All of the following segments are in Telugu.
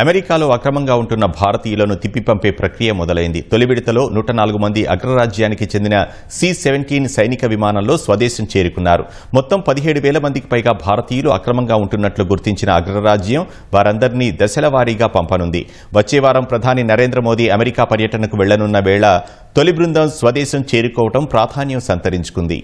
అమెరికాలో అక్రమంగా ఉంటున్న భారతీయులను తిప్పిపంపే ప్రక్రియ మొదలైంది. తొలి విడతలో నూట నాలుగు మంది అగ్రరాజ్యానికి చెందిన సి సెవెంటీన్ సైనిక విమానంలో స్వదేశం చేరుకున్నారు. మొత్తం పదిహేడు వేల మందికి పైగా భారతీయులు అక్రమంగా ఉంటున్నట్లు గుర్తించిన అగ్రరాజ్యం వారందరినీ దశల వారీగా పంపనుంది. వచ్చే వారం ప్రధాని నరేంద్ర మోదీ అమెరికా పర్యటనకు వెళ్ళనున్న వేళ తొలి బృందం స్వదేశం చేరుకోవటం ప్రాధాన్యం సంతరించుకుంది.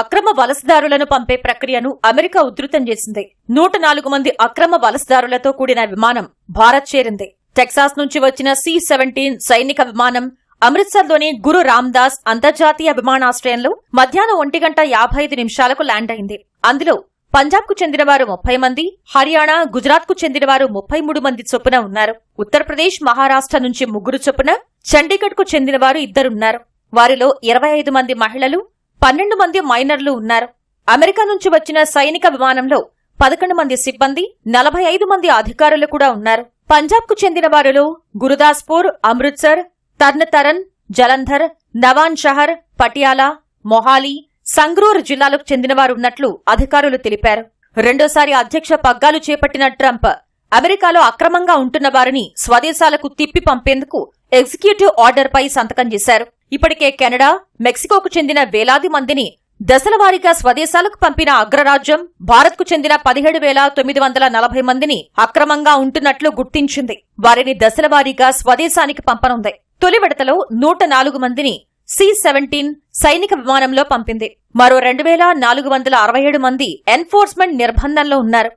అక్రమ వలసదారులను పంపే ప్రక్రియను అమెరికా ఉధృతం చేసింది. నూట నాలుగు మంది అక్రమ వలసదారులతో కూడిన విమానం భారత్ చేరింది. టెక్సాస్ నుంచి వచ్చిన సి సెవెంటీన్ సైనిక విమానం అమృత్సర్లోని గురు రామ్దాస్ అంతర్జాతీయ విమానాశ్రయంలో మధ్యాహ్నం ఒంటి గంట యాభై ఐదు నిమిషాలకు ల్యాండ్ అయింది. అందులో పంజాబ్కు చెందినవారు ముప్పై మంది హర్యానా గుజరాత్కు చెందినవారు ముప్పై మూడు మంది చొప్పున ఉన్నారు. ఉత్తరప్రదేశ్ మహారాష్ట్ర నుంచి ముగ్గురు చొప్పున చండీగఢ్కు చెందినవారు ఇద్దరున్నారు. వారిలో ఇరవై ఐదు మంది మహిళలు పన్నెండు మంది మైనర్లు ఉన్నారు. అమెరికా నుంచి వచ్చిన సైనిక విమానంలో పదకొండు మంది సిబ్బంది నలభై ఐదు మంది అధికారులు కూడా ఉన్నారు. పంజాబ్కు చెందిన వారిలో గురుదాస్పూర్ అమృత్సర్ తర్నతరన్ జలంధర్ నవాన్ షహర్ పటియాలా మొహాలీ సంగ్రూర్ జిల్లాలకు చెందినవారున్నట్లు అధికారులు తెలిపారు. రెండోసారి అధ్యక్ష పగ్గాలు చేపట్టిన ట్రంప్ అమెరికాలో అక్రమంగా ఉంటున్న వారిని స్వదేశాలకు తిప్పి పంపేందుకు ఎగ్జిక్యూటివ్ ఆర్డర్పై సంతకం చేశారు. ఇప్పటికే కెనడా మెక్సికోకు చెందిన వేలాది మందిని దశలవారీగా స్వదేశాలకు పంపిన అగ్రరాజ్యం భారత్కు చెందిన పదిహేడు వేల తొమ్మిది వందల నలభై మందిని అక్రమంగా ఉంటున్నట్లు గుర్తించింది. వారిని దశలవారీగా స్వదేశానికి పంపనుంది. తొలి విడతలో నూట నాలుగు మందిని సి సెవెంటీన్ సైనిక విమానంలో పంపింది. మరో రెండు వేల నాలుగు వందల అరవై ఏడు మంది ఎన్ఫోర్స్మెంట్ నిర్బంధంలో ఉన్నారు.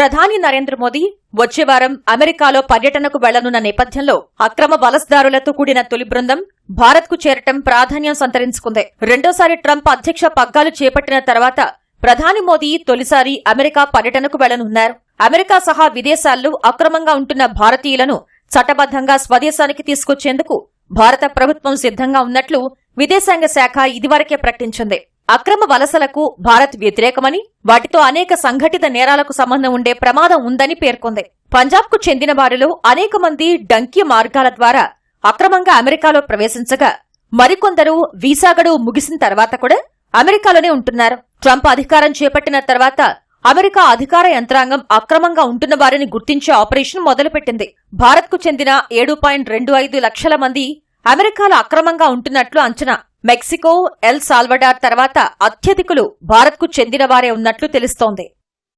ప్రధాని నరేంద్ర మోదీ వచ్చే వారం అమెరికాలో పర్యటనకు వెళ్ళనున్న నేపథ్యంలో అక్రమ వలసదారులతో కూడిన తొలి బృందం భారత్కు చేరటం ప్రాధాన్యం సంతరించుకుంది. రెండోసారి ట్రంప్ అధ్యక్ష పగ్గాలు చేపట్టిన తర్వాత ప్రధాని మోదీ తొలిసారి అమెరికా పర్యటనకు వెళ్ళనున్నారు. అమెరికా సహా విదేశాల్లో అక్రమంగా ఉంటున్న భారతీయులను చట్టబద్దంగా స్వదేశానికి తీసుకొచ్చేందుకు భారత ప్రభుత్వం సిద్ధంగా ఉన్నట్లు విదేశాంగ శాఖ ఇదివరకే ప్రకటించింది. అక్రమ వలసలకు భారత్ వ్యతిరేకమని వాటితో అనేక సంఘటిత నేరాలకు సంబంధం ఉండే ప్రమాదం ఉందని పేర్కొంది. పంజాబ్కు చెందిన వారిలో అనేక మంది డంకీ మార్గాల ద్వారా అక్రమంగా అమెరికాలో ప్రవేశించగా మరికొందరు వీసా గడువు ముగిసిన తర్వాత కూడా అమెరికాలోనే ఉంటున్నారు. ట్రంప్ అధికారం చేపట్టిన తర్వాత అమెరికా అధికార యంత్రాంగం అక్రమంగా ఉంటున్న వారిని గుర్తించే ఆపరేషన్ మొదలుపెట్టింది. భారత్కు చెందిన ఏడు పాయింట్ రెండు ఐదు లక్షల మంది అమెరికాలో అక్రమంగా ఉంటున్నట్లు అంచనా. మెక్సికో ఎల్ సాల్వడార్ తర్వాత అత్యధికులు భారత్కు చెందినవారే ఉన్నట్లు తెలుస్తోంది.